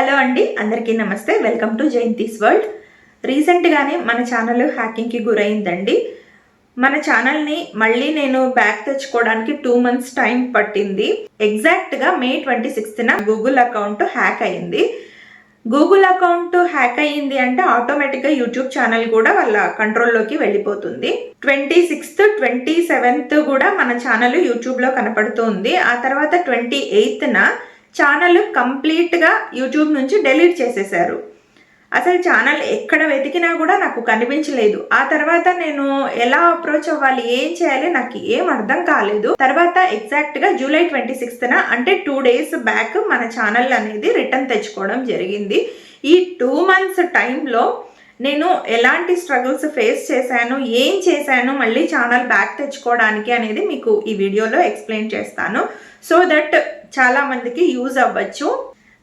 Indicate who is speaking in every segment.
Speaker 1: Hello అండి అందరికీ నమస్తే. వెల్కమ్ టు జయంతిస్ వరల్డ్ రీసెంట్గానే మన ఛానల్ హ్యాకింగ్కి గురైందండి. మన ఛానల్ని మళ్ళీ నేను బ్యాక్ తెచ్చుకోవడానికి టూ మంత్స్ టైం పట్టింది. ఎగ్జాక్ట్గా మే ట్వంటీ సిక్స్త్న గూగుల్ అకౌంట్ హ్యాక్ అయింది. గూగుల్ అకౌంట్ హ్యాక్ అయ్యింది అంటే ఆటోమేటిక్గా యూట్యూబ్ ఛానల్ కూడా వాళ్ళ కంట్రోల్లోకి వెళ్ళిపోతుంది. ట్వంటీ సిక్స్త్ ట్వంటీ సెవెంత్ కూడా మన ఛానల్ యూట్యూబ్లో కనపడుతుంది. ఆ తర్వాత ట్వంటీ ఎయిత్న ఛానల్ కంప్లీట్గా యూట్యూబ్ నుంచి డెలీట్ చేసేసారు. అసలు ఛానల్ ఎక్కడ వెతికినా కూడా నాకు కనిపించలేదు. ఆ తర్వాత నేను ఎలా అప్రోచ్ అవ్వాలి ఏం చేయాలి నాకు ఏం అర్థం కాలేదు. తర్వాత ఎగ్జాక్ట్గా జూలై ట్వంటీ సిక్స్త్న అంటే టూ డేస్ బ్యాక్ మన ఛానల్ అనేది రిటర్న్ తెచ్చుకోవడం జరిగింది. ఈ టూ మంత్స్ టైంలో నేను ఎలాంటి స్ట్రగుల్స్ ఫేస్ చేశాను ఏం చేశాను మళ్ళీ ఛానల్ బ్యాక్ తెచ్చుకోవడానికి అనేది మీకు ఈ వీడియోలో ఎక్స్ప్లెయిన్ చేస్తాను. సో దట్ చాలా మందికి యూజ్ అవ్వచ్చు.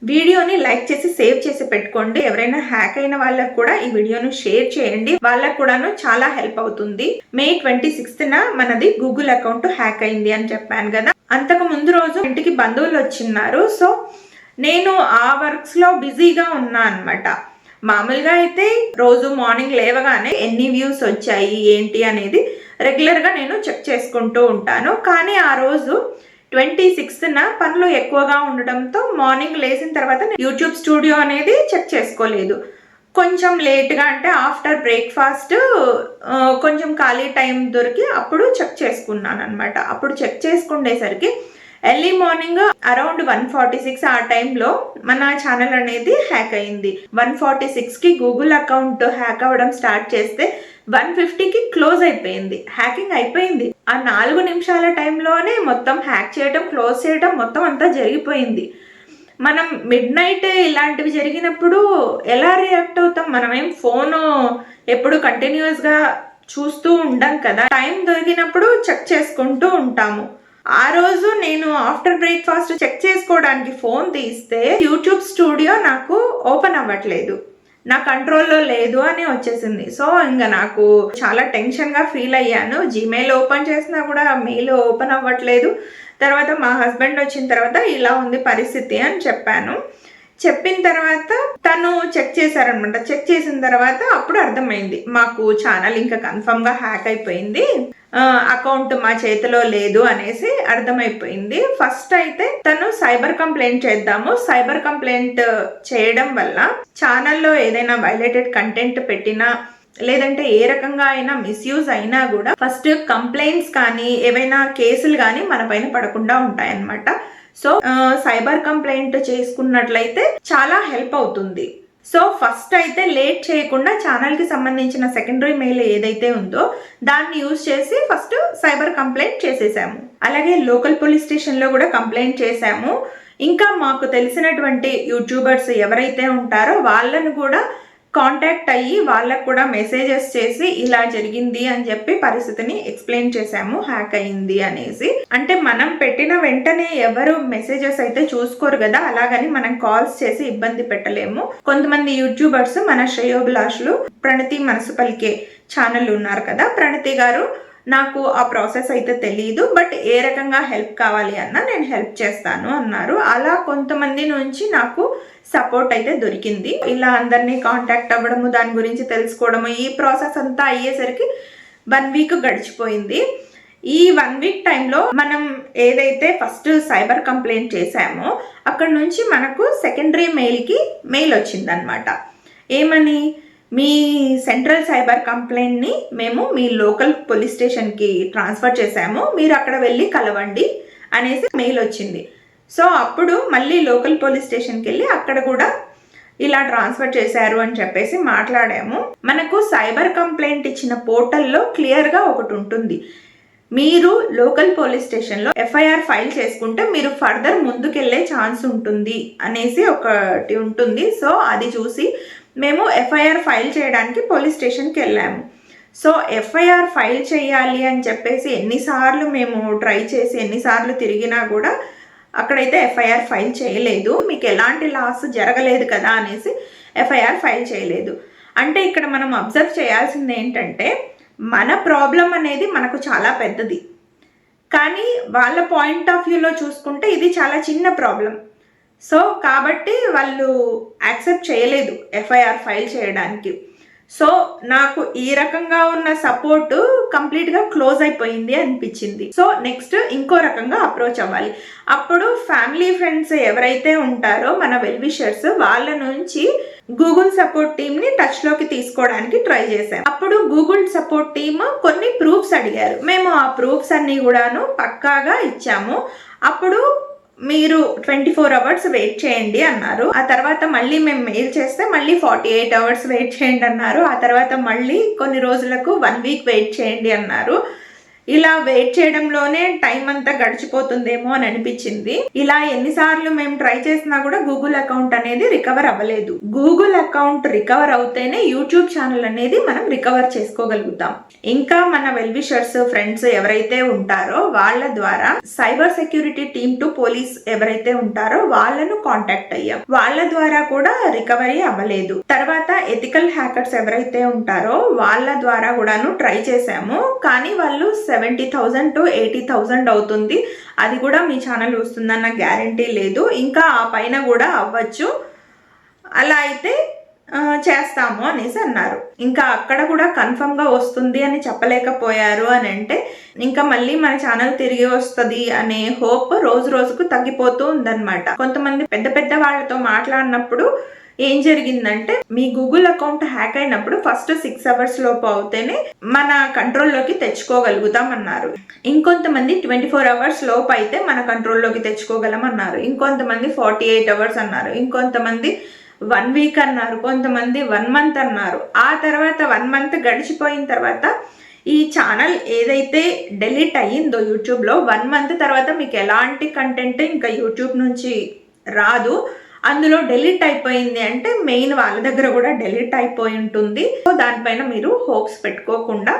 Speaker 1: వీడియోని లైక్ చేసి సేవ్ చేసి పెట్టుకోండి. ఎవరైనా హ్యాక్ అయిన వాళ్ళకు కూడా ఈ వీడియోను షేర్ చేయండి. వాళ్ళకు కూడాను చాలా హెల్ప్ అవుతుంది. మే ట్వంటీ సిక్స్త్న మనది గూగుల్ అకౌంట్ హ్యాక్ అయింది అని చెప్పాను కదా. అంతకు ముందు రోజు ఇంటికి బంధువులు వచ్చిన్నారు. సో నేను ఆ వర్క్స్లో బిజీగా ఉన్నా అనమాట మామూలుగా అయితే రోజు మార్నింగ్ లేవగానే ఎన్ని వ్యూస్ వచ్చాయి ఏంటి అనేది రెగ్యులర్గా నేను చెక్ చేసుకుంటూ ఉంటాను. కానీ ఆ రోజు ట్వంటీ సిక్స్త్న పనులు ఎక్కువగా ఉండడంతో మార్నింగ్ లేచిన తర్వాత యూట్యూబ్ స్టూడియో అనేది చెక్ చేసుకోలేదు. కొంచెం లేట్గా అంటే ఆఫ్టర్ బ్రేక్ఫాస్ట్ కొంచెం ఖాళీ టైం దొరికి అప్పుడు చెక్ చేసుకున్నాను అనమాట అప్పుడు check చేసుకునేసరికి early morning around one forty six ఆ టైంలో మన ఛానల్ అనేది హ్యాక్ అయింది. వన్ ఫార్టీ సిక్స్కి గూగుల్ అకౌంట్ హ్యాక్ అవ్వడం స్టార్ట్ చేస్తే వన్ ఫిఫ్టీకి క్లోజ్ అయిపోయింది. హ్యాకింగ్ అయిపోయింది. ఆ నాలుగు నిమిషాల టైంలోనే మొత్తం హ్యాక్ చేయడం క్లోజ్ చేయడం మొత్తం అంతా జరిగిపోయింది. మనం మిడ్ నైట్ ఇలాంటివి జరిగినప్పుడు ఎలా రియాక్ట్ అవుతాం? మనమేం ఫోన్ ఎప్పుడు కంటిన్యూస్గా చూస్తూ ఉండం కదా? టైం దొరికినప్పుడు చెక్ చేసుకుంటూ ఉంటాము. ఆ రోజు నేను ఆఫ్టర్ బ్రేక్ఫాస్ట్ చెక్ చేసుకోవడానికి ఫోన్ తీస్తే యూట్యూబ్ స్టూడియో నాకు ఓపెన్ అవ్వట్లేదు. నా కంట్రోల్లో లేదు అని వచ్చేసింది. సో ఇంకా నాకు చాలా టెన్షన్గా ఫీల్ అయ్యాను. జీమెయిల్ ఓపెన్ చేసినా కూడా మెయిల్ ఓపెన్ అవ్వట్లేదు. తర్వాత మా హస్బెండ్ వచ్చిన తర్వాత ఇలా ఉంది పరిస్థితి అని చెప్పాను. చెప్పిన తర్వాత తను చెక్ చేశారనమాట చెక్ చేసిన తర్వాత అప్పుడు అర్థమైంది. మాకు ఛానల్ ఇంకా కన్ఫర్మ్గా హ్యాక్ అయిపోయింది. అకౌంట్ మా చేతిలో లేదు అనేసి అర్థమైపోయింది. ఫస్ట్ అయితే తను సైబర్ కంప్లైంట్ చేద్దాము. సైబర్ కంప్లైంట్ చేయడం వల్ల ఛానల్లో ఏదైనా వైలేటెడ్ కంటెంట్ పెట్టినా లేదంటే ఏ రకంగా అయినా మిస్యూజ్ అయినా కూడా ఫస్ట్ కంప్లైంట్స్ కానీ ఏవైనా కేసులు కానీ మన పైన పడకుండా ఉంటాయన్నమాట. సో సైబర్ కంప్లైంట్ చేసుకున్నట్లయితే చాలా హెల్ప్ అవుతుంది. సో ఫస్ట్ అయితే లేట్ చేయకుండా ఛానల్కి సంబంధించిన సెకండరీ మెయిల్ ఏదైతే ఉందో దాన్ని యూజ్ చేసి ఫస్ట్ సైబర్ కంప్లైంట్ చేసేసాము. అలాగే లోకల్ పోలీస్ స్టేషన్లో కూడా కంప్లైంట్ చేశాము ఇంకా మాకు తెలిసినటువంటి యూట్యూబర్స్ ఎవరైతే ఉంటారో వాళ్ళను కూడా కాంటాక్ట్ అయ్యి వాళ్ళకు కూడా మెసేజెస్ చేసి ఇలా జరిగింది అని చెప్పి పరిస్థితిని ఎక్స్ప్లెయిన్ చేశాము హ్యాక్ అయింది అనేసి. అంటే మనం పెట్టిన వెంటనే ఎవరు మెసేజెస్ అయితే చూసుకోరు కదా అలాగని మనం కాల్స్ చేసి ఇబ్బంది పెట్టలేము. కొంతమంది యూట్యూబర్స్ మన శ్రేయోభిలాషులు ప్రణతి మనసు పలికే ఛానల్ ఉన్నారు కదా ప్రణతి గారు నాకు ఆ ప్రాసెస్ అయితే తెలియదు బట్ ఏ రకంగా హెల్ప్ కావాలి అన్నా నేను హెల్ప్ చేస్తాను అన్నారు. అలా కొంతమంది నుంచి నాకు సపోర్ట్ అయితే దొరికింది. ఇలా అందరినీ కాంటాక్ట్ అవ్వడము దాని గురించి తెలుసుకోవడము ఈ ప్రాసెస్ అంతా అయ్యేసరికి వన్ వీక్ గడిచిపోయింది. ఈ వన్ వీక్ టైంలో మనం ఏదైతే ఫస్ట్ సైబర్ కంప్లైంట్ చేశామో అక్కడ నుంచి మనకు సెకండరీ మెయిల్కి మెయిల్ వచ్చిందనమాట ఏమని? మీ సెంట్రల్ సైబర్ కంప్లైంట్ని మేము మీ లోకల్ పోలీస్ స్టేషన్కి ట్రాన్స్ఫర్ చేశాము. మీరు అక్కడ వెళ్ళి కలవండి అనేసి మెయిల్ వచ్చింది. సో అప్పుడు మళ్ళీ లోకల్ పోలీస్ స్టేషన్కి వెళ్ళి అక్కడ కూడా ఇలా ట్రాన్స్ఫర్ చేశారు అని చెప్పేసి మాట్లాడాము. మనకు సైబర్ కంప్లైంట్ ఇచ్చిన పోర్టల్లో క్లియర్గా ఒకటి ఉంటుంది. మీరు లోకల్ పోలీస్ స్టేషన్లో ఎఫ్ఐఆర్ ఫైల్ చేసుకుంటే మీరు ఫర్దర్ ముందుకెళ్ళే ఛాన్స్ ఉంటుంది అనేసి ఒకటి ఉంటుంది. సో అది చూసి మేము ఎఫ్ఐఆర్ ఫైల్ చేయడానికి పోలీస్ స్టేషన్కి వెళ్ళాము. సో ఎఫ్ఐఆర్ ఫైల్ చేయాలి అని చెప్పేసి ఎన్నిసార్లు మేము ట్రై చేసి ఎన్నిసార్లు తిరిగినా కూడా అక్కడైతే ఎఫ్ఐఆర్ ఫైల్ చేయలేదు. మీకు ఎలాంటి లాస్ జరగలేదు కదా అనేసి ఎఫ్ఐఆర్ ఫైల్ చేయలేదు. అంటే ఇక్కడ మనం అబ్జర్వ్ చేయాల్సింది ఏంటంటే మన ప్రాబ్లం అనేది మనకు చాలా పెద్దది. కానీ వాళ్ళ పాయింట్ ఆఫ్ వ్యూలో చూసుకుంటే ఇది చాలా చిన్న ప్రాబ్లం. సో కాబట్టి వాళ్ళు యాక్సెప్ట్ చేయలేదు ఎఫ్ఐఆర్ ఫైల్ చేయడానికి. సో నాకు ఈ రకంగా ఉన్న సపోర్ట్ కంప్లీట్గా క్లోజ్ అయిపోయింది అనిపించింది. సో నెక్స్ట్ ఇంకో రకంగా అప్రోచ్ అవ్వాలి. అప్పుడు ఫ్యామిలీ ఫ్రెండ్స్ ఎవరైతే ఉంటారో మన వెల్విషర్స్ వాళ్ళ నుంచి గూగుల్ సపోర్ట్ టీమ్ని టచ్లోకి తీసుకోవడానికి ట్రై చేశాం. అప్పుడు గూగుల్ సపోర్ట్ టీమ్ కొన్ని ప్రూఫ్స్ అడిగారు. మేము ఆ ప్రూఫ్స్ అన్ని కూడాను పక్కాగా ఇచ్చాము. అప్పుడు మీరు ట్వంటీ ఫోర్ అవర్స్ వెయిట్ చేయండి అన్నారు. ఆ తర్వాత మళ్ళీ మేము మెయిల్ చేస్తే మళ్ళీ ఫార్టీ ఎయిట్ అవర్స్ వెయిట్ చేయండి అన్నారు. ఆ తర్వాత మళ్ళీ కొన్ని రోజులకు వన్ వీక్ వెయిట్ చేయండి అన్నారు. ఇలా వెయిట్ చేయడంలోనే టైం అంతా గడిచిపోతుందేమో అని అనిపించింది. ఇలా ఎన్నిసార్లు మేము ట్రై చేసినా కూడా గూగుల్ అకౌంట్ అనేది రికవర్ అవ్వలేదు. గూగుల్ అకౌంట్ రికవర్ అవుతేనే యూట్యూబ్ ఛానల్ అనేది మనం రికవర్ చేసుకోగలుగుతాం. ఇంకా మన వెల్విషర్స్ ఫ్రెండ్స్ ఎవరైతే ఉంటారో వాళ్ళ ద్వారా cyber security team to police ఎవరైతే ఉంటారో వాళ్ళను కాంటాక్ట్ అయ్యాం. వాళ్ళ ద్వారా కూడా రికవరీ అవ్వలేదు. తర్వాత ఎథికల్ హ్యాకర్స్ ఎవరైతే ఉంటారో వాళ్ళ ద్వారా కూడాను ట్రై చేశాము. కానీ వాళ్ళు seventy thousand to eighty thousand అవుతుంది. అది కూడా మీ ఛానల్ వస్తుందన్న గ్యారంటీ లేదు. ఇంకా ఆ పైన కూడా అవ్వచ్చు. అలా అయితే చేస్తాము అనేసి అన్నారు. ఇంకా అక్కడ కూడా కన్ఫర్మ్గా వస్తుంది అని చెప్పలేకపోయారు అని అంటే ఇంకా మళ్ళీ మన ఛానల్ తిరిగి వస్తుంది అనే హోప్ రోజు రోజుకు తగ్గిపోతూ ఉందన్నమాట. కొంతమంది పెద్ద పెద్ద వాళ్ళతో మాట్లాడినప్పుడు ఏం జరిగిందంటే మీ గూగుల్ అకౌంట్ హ్యాక్ అయినప్పుడు ఫస్ట్ సిక్స్ అవర్స్ లోపు అవుతేనే మన కంట్రోల్లోకి తెచ్చుకోగలుగుతాం అన్నారు ఇంకొంతమంది ట్వంటీ ఫోర్ అవర్స్ లోపు అయితే మన కంట్రోల్లోకి తెచ్చుకోగలం అన్నారు ఇంకొంతమంది ఫార్టీ ఎయిట్ అవర్స్ అన్నారు. ఇంకొంతమంది వన్ వీక్ అన్నారు. కొంతమంది వన్ మంత్ అన్నారు. ఆ తర్వాత వన్ మంత్ గడిచిపోయిన తర్వాత ఈ ఛానల్ ఏదైతే డెలీట్ అయ్యిందో యూట్యూబ్లో వన్ మంత్ తర్వాత మీకు ఎలాంటి కంటెంట్ ఇంకా యూట్యూబ్ నుంచి రాదు. అందులో డెలీట్ అయిపోయింది అంటే మెయిన్ వాళ్ళ దగ్గర కూడా డెలీట్ అయిపోయి ఉంటుంది. సో దానిపైన మీరు హోప్స్ పెట్టుకోకుండా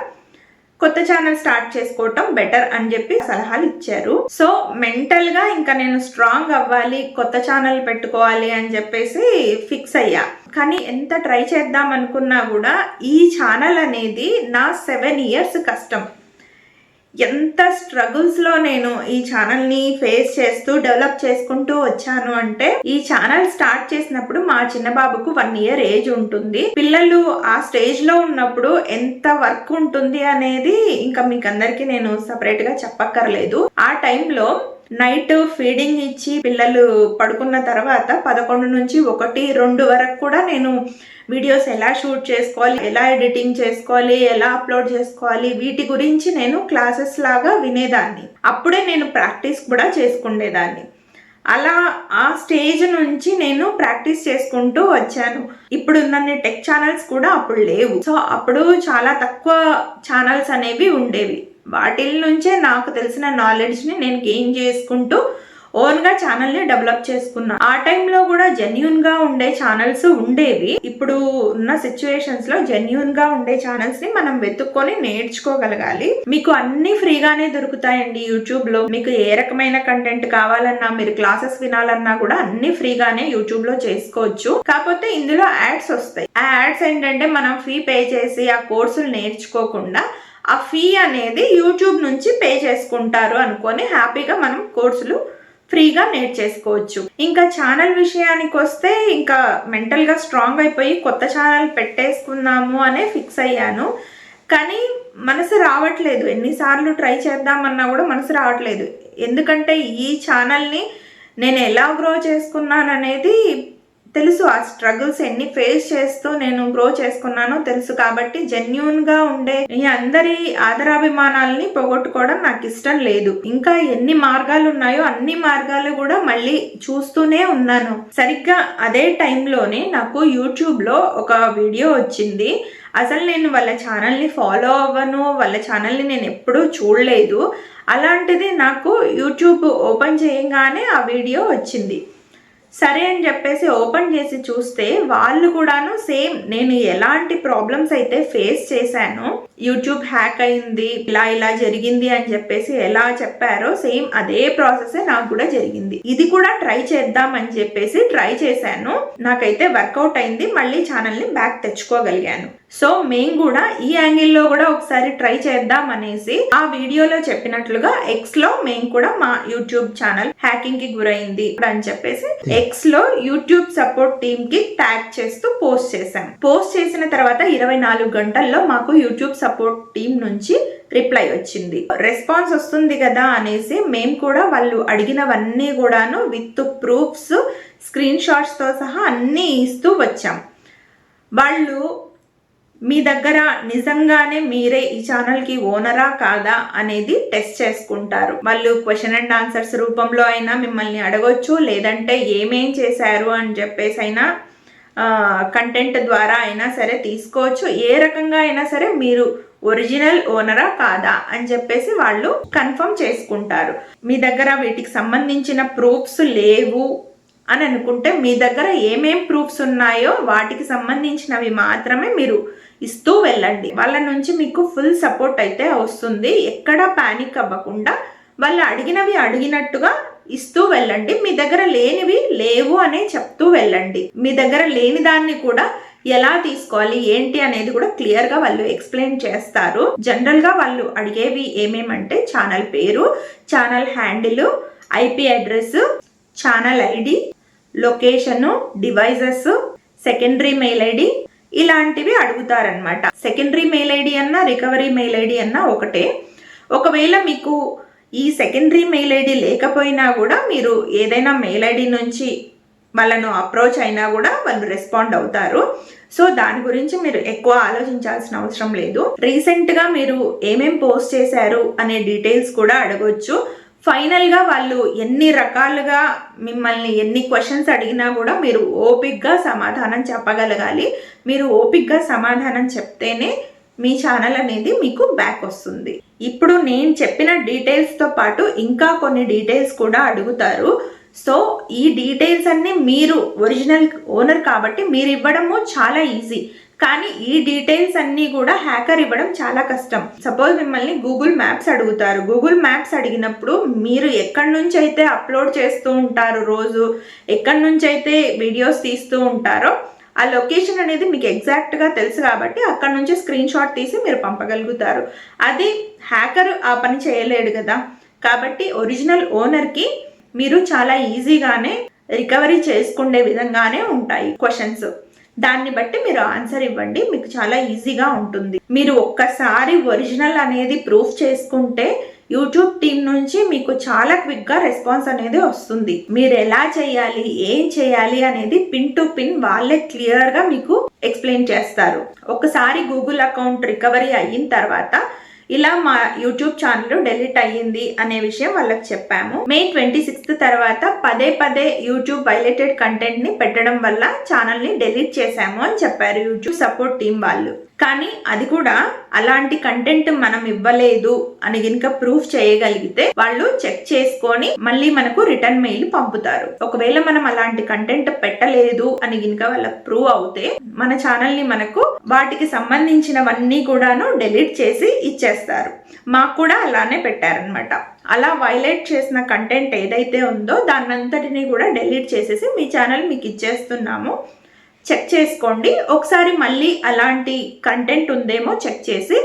Speaker 1: కొత్త ఛానల్ స్టార్ట్ చేసుకోవటం బెటర్ అని చెప్పి సలహాలు ఇచ్చారు. సో మెంటల్గా ఇంకా నేను స్ట్రాంగ్ అవ్వాలి కొత్త ఛానల్ పెట్టుకోవాలి అని చెప్పేసి ఫిక్స్ అయ్యా. కానీ ఎంత ట్రై చేద్దాం అనుకున్నా కూడా ఈ ఛానల్ అనేది నా సెవెన్ ఇయర్స్ కష్టం. ఎంత స్ట్రగుల్స్లో నేను ఈ ఛానల్ని ఫేస్ చేస్తూ డెవలప్ చేసుకుంటూ వచ్చాను అంటే ఈ ఛానల్ స్టార్ట్ చేసినప్పుడు మా చిన్న బాబుకు వన్ ఇయర్ ఏజ్ ఉంటుంది. పిల్లలు ఆ స్టేజ్లో ఉన్నప్పుడు ఎంత వర్క్ ఉంటుంది అనేది ఇంకా మీకు అందరికీ నేను సపరేట్గా చెప్పక్కర్లేదు. ఆ టైంలో నైట్ ఫీడింగ్ ఇచ్చి పిల్లలు పడుకున్న తర్వాత పదకొండు నుంచి ఒకటి రెండు వరకు కూడా నేను వీడియోస్ ఎలా షూట్ చేసుకోవాలి ఎలా ఎడిటింగ్ చేసుకోవాలి ఎలా అప్లోడ్ చేసుకోవాలి వీటి గురించి నేను క్లాసెస్ లాగా వినేదాన్ని. అప్పుడే నేను ప్రాక్టీస్ కూడా చేసుకునేదాన్ని అలా ఆ స్టేజ్ నుంచి నేను ప్రాక్టీస్ చేసుకుంటూ వచ్చాను. ఇప్పుడు నన్ను టెక్ ఛానల్స్ కూడా అప్పుడు లేవు. సో అప్పుడు చాలా తక్కువ ఛానల్స్ అనేవి ఉండేవి. వాటి నుంచే నాకు తెలిసిన నాలెడ్జ్ని నేను గెయిన్ చేసుకుంటూ ఓన్గా ఛానల్ని డెవలప్ చేసుకున్నా. ఆ టైంలో కూడా జెన్యున్గా ఉండే ఛానల్స్ ఉండేవి. ఇప్పుడు ఉన్న సిచ్యువేషన్స్లో జెన్యున్గా ఉండే ఛానల్స్ని మనం వెతుక్కొని నేర్చుకోగలగాలి. మీకు అన్ని ఫ్రీగానే దొరుకుతాయండి యూట్యూబ్లో మీకు ఏ రకమైన కంటెంట్ కావాలన్నా మీరు క్లాసెస్ వినాలన్నా కూడా అన్ని ఫ్రీగానే యూట్యూబ్లో చేసుకోవచ్చు. కాకపోతే ఇందులో యాడ్స్ వస్తాయి. ఆ యాడ్స్ ఏంటంటే మనం ఫీ పే చేసి ఆ కోర్సులు నేర్చుకోకుండా ఆ ఫీ అనేది యూట్యూబ్ నుంచి పే చేసుకుంటారు అనుకొని హ్యాపీగా మనం కోర్సులు ఫ్రీగా నేర్చేసుకోవచ్చు ఇంకా ఛానల్ విషయానికి వస్తే ఇంకా మెంటల్గా స్ట్రాంగ్ అయిపోయి కొత్త ఛానల్ పెట్టేసుకుందాము అనే ఫిక్స్ అయ్యాను. కానీ మనసు రావట్లేదు. ఎన్నిసార్లు ట్రై చేద్దామన్నా కూడా మనసు రావట్లేదు. ఎందుకంటే ఈ ఛానల్ని నేను ఎలా గ్రో చేసుకున్నాను అనేది తెలుసు ఆ స్ట్రగుల్స్ ఎన్ని ఫేస్ చేస్తూ నేను గ్రో చేసుకున్నానో తెలుసు కాబట్టి జెన్యున్గా ఉండే ఈ అందరి ఆదరాభిమానాలని పోగొట్టుకోవడం నాకు ఇష్టం లేదు. ఇంకా ఎన్ని మార్గాలు ఉన్నాయో అన్ని మార్గాలు కూడా మళ్ళీ చూస్తూనే ఉన్నాను. సరిగ్గా అదే టైంలోనే నాకు యూట్యూబ్లో ఒక వీడియో వచ్చింది. అసలు నేను వాళ్ళ ఛానల్ని ఫాలో అవ్వను వాళ్ళ ఛానల్ని నేను ఎప్పుడూ చూడలేదు. అలాంటిది నాకు యూట్యూబ్ ఓపెన్ చేయగానే ఆ వీడియో వచ్చింది. సరే అని చెప్పేసి ఓపెన్ చేసి చూస్తే వాళ్ళు కూడాను సేమ్. నేను ఎలాంటి ప్రాబ్లమ్స్ అయితే ఫేస్ చేశాను యూట్యూబ్ హ్యాక్ అయింది ఇలా ఇలా జరిగింది అని చెప్పేసి ఎలా చెప్పారో సేమ్ అదే ప్రాసెస్ నాకు కూడా జరిగింది. ఇది కూడా ట్రై చేద్దాం అని చెప్పేసి ట్రై చేశాను. నాకైతే వర్కౌట్ అయింది మళ్ళీ ఛానల్ని బ్యాక్ తెచ్చుకోగలిగాను. సో మేము కూడా ఈ యాంగిల్లో కూడా ఒకసారి ట్రై చేద్దాం అనేసి ఆ వీడియోలో చెప్పినట్లుగా ఎక్స్లో మేము కూడా మా యూట్యూబ్ ఛానల్ హ్యాకింగ్కి గురైంది అని చెప్పేసి ఎక్స్లో యూట్యూబ్ సపోర్ట్ టీమ్కి ట్యాగ్ చేస్తూ పోస్ట్ చేశాం. పోస్ట్ చేసిన తర్వాత ఇరవై నాలుగు గంటల్లో మాకు యూట్యూబ్ సపోర్ట్ టీం నుంచి రిప్లై వచ్చింది. రెస్పాన్స్ వస్తుంది కదా అనేసి మేము కూడా వాళ్ళు అడిగినవన్నీ కూడాను విత్ ప్రూఫ్స్ స్క్రీన్ షాట్స్తో సహా అన్నీ ఇస్తూ వచ్చాం. వాళ్ళు మీ దగ్గర నిజంగానే మీరే ఈ ఛానల్కి ఓనరా కాదా అనేది టెస్ట్ చేసుకుంటారు. వాళ్ళు క్వశ్చన్ అండ్ ఆన్సర్స్ రూపంలో అయినా మిమ్మల్ని అడగొచ్చు లేదంటే ఏమేం చేశారు అని చెప్పేసి అయినా కంటెంట్ ద్వారా అయినా సరే తీసుకోవచ్చు. ఏ రకంగా అయినా సరే మీరు ఒరిజినల్ ఓనరా కాదా అని చెప్పేసి వాళ్ళు కన్ఫర్మ్ చేసుకుంటారు. మీ దగ్గర వీటికి సంబంధించిన ప్రూఫ్స్ లేవు అని అనుకుంటే మీ దగ్గర ఏమేం ప్రూఫ్స్ ఉన్నాయో వాటికి సంబంధించినవి మాత్రమే మీరు ఇస్తూ వెళ్ళండి. వాళ్ళ నుంచి మీకు ఫుల్ సపోర్ట్ అయితే వస్తుంది. ఎక్కడా ప్యానిక్ అవ్వకుండా వాళ్ళు అడిగినవి అడిగినట్టుగా ఇస్తూ వెళ్ళండి. మీ దగ్గర లేనివి లేవు అనే చెప్తూ వెళ్ళండి. మీ దగ్గర లేని దాన్ని కూడా ఎలా తీసుకోవాలి ఏంటి అనేది కూడా క్లియర్గా వాళ్ళు ఎక్స్ప్లెయిన్ చేస్తారు. జనరల్గా వాళ్ళు అడిగేవి ఏమేమంటే ఛానల్ పేరు channel handle IP address channel ID location devices secondary mail ID ఇలాంటివి అడుగుతారనమాట సెకండరీ మెయిల్ ఐడి అన్నా రికవరీ మెయిల్ ఐడి అన్నా ఒకటే. ఒకవేళ మీకు ఈ సెకండరీ మెయిల్ ఐడి లేకపోయినా కూడా మీరు ఏదైనా మెయిల్ ఐడి నుంచి వాళ్ళను అప్రోచ్ అయినా కూడా వాళ్ళు రెస్పాండ్ అవుతారు. సో దాని గురించి మీరు ఎక్కువ ఆలోచించాల్సిన అవసరం లేదు. రీసెంట్గా మీరు ఏమేం పోస్ట్ చేశారు అనే డీటెయిల్స్ కూడా అడగొచ్చు. ఫైనల్గా వాళ్ళు ఎన్ని రకాలుగా మిమ్మల్ని ఎన్ని క్వశ్చన్స్ అడిగినా కూడా మీరు ఓపిక్గా సమాధానం చెప్పగలగాలి. మీరు ఓపిక్గా సమాధానం చెప్తేనే మీ ఛానల్ అనేది మీకు బ్యాక్ వస్తుంది. ఇప్పుడు నేను చెప్పిన డీటెయిల్స్తో పాటు ఇంకా కొన్ని డీటెయిల్స్ కూడా అడుగుతారు. సో ఈ డీటెయిల్స్ అన్నీ మీరు ఒరిజినల్ ఓనర్ కాబట్టి మీరు ఇవ్వడము చాలా ఈజీ. కానీ ఈ డీటెయిల్స్ అన్నీ కూడా హ్యాకర్ ఇవ్వడం చాలా కష్టం. సపోజ్ మిమ్మల్ని గూగుల్ మ్యాప్స్ అడుగుతారు. గూగుల్ మ్యాప్స్ అడిగినప్పుడు మీరు ఎక్కడి నుంచి అయితే అప్లోడ్ చేస్తూ ఉంటారు రోజు ఎక్కడి నుంచి అయితే వీడియోస్ తీస్తూ ఉంటారో ఆ లొకేషన్ అనేది మీకు ఎగ్జాక్ట్గా తెలుసు కాబట్టి అక్కడ నుంచి స్క్రీన్ షాట్ తీసి మీరు పంపగలుగుతారు. అది హ్యాకర్ ఆ పని చేయలేడు కదా. కాబట్టి ఒరిజినల్ ఓనర్కి మీరు చాలా ఈజీగానే రికవరీ చేసుకునే విధంగానే ఉంటాయి క్వశ్చన్స్ దాన్ని బట్టి మీరు ఆన్సర్ ఇవ్వండి. మీకు చాలా ఈజీగా ఉంటుంది. మీరు ఒక్కసారి ఒరిజినల్ అనేది ప్రూఫ్ చేసుకుంటే యూట్యూబ్ టీం నుంచి మీకు చాలా క్విక్గా రెస్పాన్స్ అనేది వస్తుంది. మీరు ఎలా చేయాలి ఏం చేయాలి అనేది పిన్ టు పిన్ వాళ్ళే క్లియర్గా మీకు ఎక్స్ప్లెయిన్ చేస్తారు. ఒకసారి గూగుల్ అకౌంట్ రికవరీ అయిన తర్వాత ఇలా మా యూట్యూబ్ ఛానల్ డెలీట్ అయ్యింది అనే విషయం వాళ్ళకి చెప్పాము. మే ట్వంటీ సిక్స్త్ తర్వాత పదే పదే యూట్యూబ్ వైలేటెడ్ కంటెంట్ని పెట్టడం వల్ల ఛానల్ని డెలీట్ చేశాము అని చెప్పారు. యూట్యూబ్ సపోర్ట్ టీం వాళ్ళు. కానీ అది కూడా అలాంటి కంటెంట్ మనం ఇవ్వలేదు అని గనుక ప్రూఫ్ చేయగలిగితే వాళ్ళు చెక్ చేసుకొని మళ్ళీ మనకు రిటర్న్ మెయిల్ పంపుతారు. ఒకవేళ మనం అలాంటి కంటెంట్ పెట్టలేదు అని గనుక వాళ్ళకి ప్రూవ్ అవుతే మన ఛానల్ని మనకు వాటికి సంబంధించినవన్నీ కూడాను డెలీట్ చేసి ఇచ్చేస్తారు. మాకు కూడా అలానే పెట్టారనమాట అలా వైలేట్ చేసిన కంటెంట్ ఏదైతే ఉందో దాన్నంతటిని కూడా డెలీట్ చేసేసి మీ ఛానల్ మీకు ఇచ్చేస్తున్నాము. చెక్ చేసుకోండి. ఒకసారి మళ్ళీ అలాంటి కంటెంట్ ఉందేమో చెక్ చేసి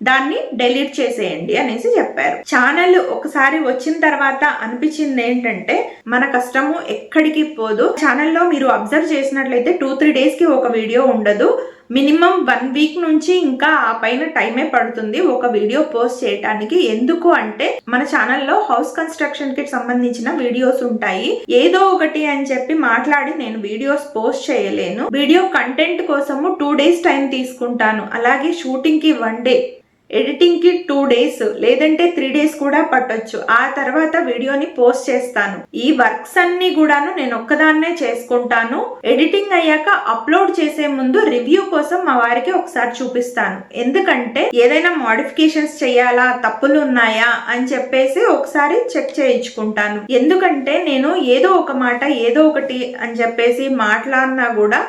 Speaker 1: దాన్ని డెలీట్ చేసేయండి అనేసి చెప్పారు. ఛానల్ ఒకసారి వచ్చిన తర్వాత అనిపించింది ఏంటంటే మన కష్టము ఎక్కడికి పోదు. ఛానల్లో మీరు అబ్జర్వ్ చేసినట్లయితే టూ త్రీ డేస్కి ఒక వీడియో ఉండదు. మినిమం వన్ వీక్ నుంచి ఇంకా ఆ పైన టైమే పడుతుంది ఒక వీడియో పోస్ట్ చేయడానికి ఎందుకు అంటే మన ఛానల్లో హౌస్ కన్స్ట్రక్షన్కి సంబంధించిన వీడియోస్ ఉంటాయి. ఏదో ఒకటి అని చెప్పి మాట్లాడి నేను వీడియోస్ పోస్ట్ చేయలేను. వీడియో కంటెంట్ కోసము టూ డేస్ టైం తీసుకుంటాను. అలాగే షూటింగ్కి వన్ డే. ఎడిటింగ్కి టూ డేస్ లేదంటే త్రీ డేస్ కూడా పట్టొచ్చు. ఆ తర్వాత వీడియోని పోస్ట్ చేస్తాను. ఈ వర్క్స్ అన్ని కూడాను నేను ఒక్కదాన్నే చేసుకుంటాను. ఎడిటింగ్ అయ్యాక అప్లోడ్ చేసే ముందు రివ్యూ కోసం మా వారికి ఒకసారి చూపిస్తాను. ఎందుకంటే ఏదైనా మోడిఫికేషన్స్ చేయాలా తప్పులు ఉన్నాయా అని చెప్పేసి ఒకసారి చెక్ చేయించుకుంటాను. ఎందుకంటే నేను ఏదో ఒక మాట ఏదో ఒకటి అని చెప్పేసి మాట్లాడినా కూడా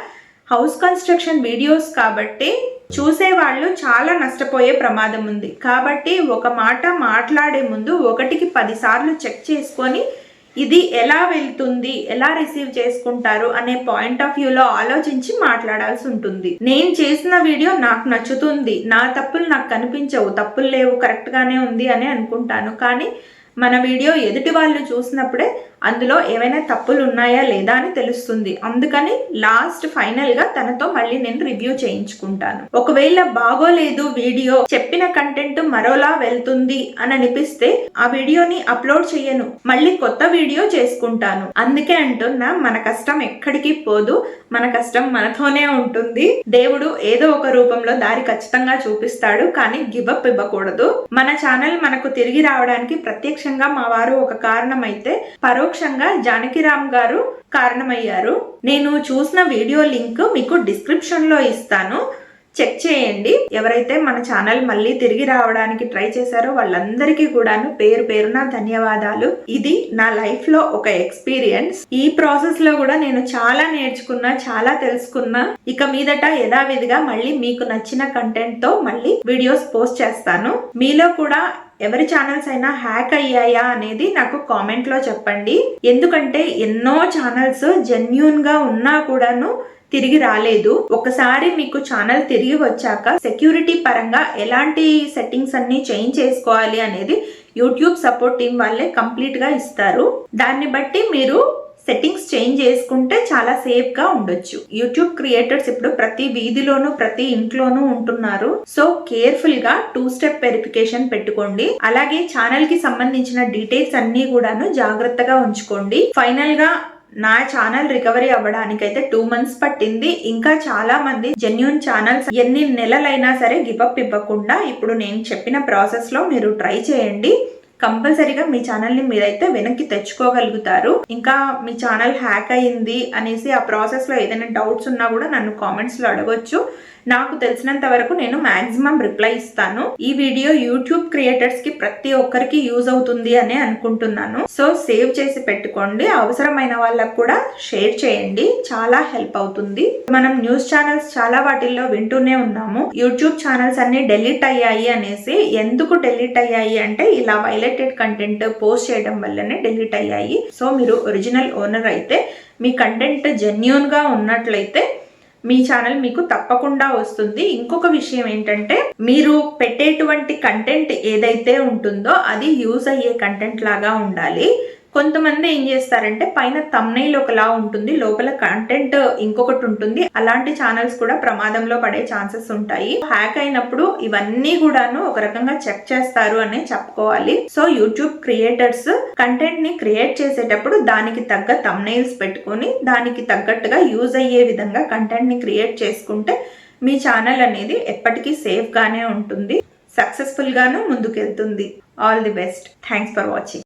Speaker 1: హౌస్ కన్స్ట్రక్షన్ వీడియోస్ కాబట్టి చూసేవాళ్ళు చాలా నష్టపోయే ప్రమాదం ఉంది. కాబట్టి ఒక మాట మాట్లాడే ముందు ఒకటికి పదిసార్లు చెక్ చేసుకొని ఇది ఎలా వెళ్తుంది ఎలా రిసీవ్ చేసుకుంటారు అనే పాయింట్ ఆఫ్ వ్యూలో ఆలోచించి మాట్లాడాల్సి ఉంటుంది. నేను చేసిన వీడియో నాకు నచ్చుతుంది నా తప్పులు నాకు కనిపించవు తప్పులు లేవు కరెక్ట్గానే ఉంది అని అనుకుంటాను. కానీ మన వీడియో ఎదుటి వాళ్ళు చూసినప్పుడే అందులో ఏమైనా తప్పులు ఉన్నాయా లేదా అని తెలుస్తుంది. అందుకని లాస్ట్ ఫైనల్గా తనతో మళ్ళీ నేను రివ్యూ చేయించుకుంటాను. ఒకవేళ బాగోలేదు వీడియో చెప్పిన కంటెంట్ మరోలా వెళ్తుంది అని అనిపిస్తే ఆ వీడియోని అప్లోడ్ చేయను. మళ్ళీ కొత్త వీడియో చేసుకుంటాను. అందుకే అంటున్నా మన కష్టం ఎక్కడికి పోదు. మన కష్టం మనతోనే ఉంటుంది. దేవుడు ఏదో ఒక రూపంలో దారి ఖచ్చితంగా చూపిస్తాడు కానీ గివప్ ఇవ్వకూడదు. మన ఛానల్ మనకు తిరిగి రావడానికి ప్రత్యక్షంగా మా వారు ఒక కారణం అయితే పరోక్షంగా జానకిరామ్ గారు కారణమయ్యారు. నేను చూసిన వీడియో లింక్ మీకు డిస్క్రిప్షన్లో ఇస్తాను. చెక్ చేయండి. ఎవరైతే మన ఛానల్ మళ్ళీ తిరిగి రావడానికి ట్రై చేశారో వాళ్ళందరికీ కూడాను పేరు పేరున ధన్యవాదాలు. ఇది నా లైఫ్లో ఒక ఎక్స్పీరియన్స్. ఈ ప్రాసెస్లో కూడా నేను చాలా నేర్చుకున్నా చాలా తెలుసుకున్నా. ఇక మీదట యథావిధిగా మళ్ళీ మీకు నచ్చిన కంటెంట్తో మళ్ళీ వీడియోస్ పోస్ట్ చేస్తాను. మీలో కూడా ఎవరి ఛానల్స్ అయినా హ్యాక్ అయ్యాయా అనేది నాకు కామెంట్లో చెప్పండి. ఎందుకంటే ఎన్నో ఛానల్స్ జెన్యున్గా ఉన్నా కూడాను తిరిగి రాలేదు. ఒకసారి మీకు ఛానల్ తిరిగి వచ్చాక సెక్యూరిటీ పరంగా ఎలాంటి సెట్టింగ్స్ అన్ని చేంజ్ చేసుకోవాలి అనేది యూట్యూబ్ సపోర్ట్ టీం వాళ్ళే కంప్లీట్గా ఇస్తారు. దాన్ని బట్టి మీరు సెట్టింగ్స్ చేంజ్ చేసుకుంటే చాలా సేఫ్గా ఉండొచ్చు. యూట్యూబ్ క్రియేటర్స్ ఇప్పుడు ప్రతి వీధిలోనూ ప్రతి ఇంట్లోనూ ఉంటున్నారు. సో కేర్ఫుల్గా టూ స్టెప్ వెరిఫికేషన్ పెట్టుకోండి. అలాగే ఛానల్కి సంబంధించిన డీటెయిల్స్ అన్ని కూడాను జాగ్రత్తగా ఉంచుకోండి. ఫైనల్గా నా ఛానల్ రికవరీ అవ్వడానికైతే టూ మంత్స్ పట్టింది. ఇంకా చాలా మంది జెన్యున్ ఛానల్స్ ఎన్ని నెలలైనా సరే గివప్ ఇవ్వకుండా ఇప్పుడు నేను చెప్పిన ప్రాసెస్లో మీరు ట్రై చేయండి. కంపల్సరీగా మీ ఛానల్ని మీరైతే వెనక్కి తెచ్చుకోగలుగుతారు. ఇంకా మీ ఛానల్ హ్యాక్ అయింది అనేసి ఆ ప్రాసెస్లో ఏదైనా డౌట్స్ ఉన్నా కూడా నన్ను కామెంట్స్లో అడగొచ్చు. నాకు తెలిసినంత వరకు నేను మాక్సిమం రిప్లై ఇస్తాను. ఈ వీడియో యూట్యూబ్ క్రియేటర్స్కి ప్రతి ఒక్కరికి యూజ్ అవుతుంది అని అనుకుంటున్నాను. సో సేవ్ చేసి పెట్టుకోండి. అవసరమైన వాళ్ళకు కూడా షేర్ చేయండి. చాలా హెల్ప్ అవుతుంది. మనం న్యూస్ ఛానల్స్ చాలా వాటిల్లో వింటూనే ఉన్నాము. యూట్యూబ్ ఛానల్స్ అన్ని డెలీట్ అయ్యాయి అనేసి ఎందుకు డెలీట్ అయ్యాయి అంటే ఇలా వైలెటెడ్ కంటెంట్ పోస్ట్ చేయడం వల్లనే డెలీట్ అయ్యాయి. సో మీరు ఒరిజినల్ ఓనర్ అయితే మీ కంటెంట్ జెన్యున్గా ఉన్నట్లయితే మీ ఛానల్ మీకు తప్పకుండా వస్తుంది. ఇంకొక విషయం ఏంటంటే మీరు పెట్టేటువంటి కంటెంట్ ఏదైతే ఉంటుందో అది యూజ్ అయ్యే కంటెంట్ లాగా ఉండాలి. కొంతమంది ఏం చేస్తారంటే పైన తమ్నైల్ ఒకలా ఉంటుంది లోపల కంటెంట్ ఇంకొకటి ఉంటుంది. అలాంటి ఛానల్స్ కూడా ప్రమాదంలో పడే ఛాన్సెస్ ఉంటాయి. హ్యాక్ అయినప్పుడు ఇవన్నీ కూడాను ఒక రకంగా చెక్ చేస్తారు అనే చెప్పుకోవాలి. సో యూట్యూబ్ క్రియేటర్స్ కంటెంట్ని క్రియేట్ చేసేటప్పుడు దానికి తగ్గ తమ్నైల్స్ పెట్టుకొని దానికి తగ్గట్టుగా యూజ్ అయ్యే విధంగా కంటెంట్ని క్రియేట్ చేసుకుంటే మీ ఛానల్ అనేది ఎప్పటికీ సేఫ్ గానే ఉంటుంది. సక్సెస్ఫుల్ గాను ముందుకెళ్తుంది. All the best thanks for watching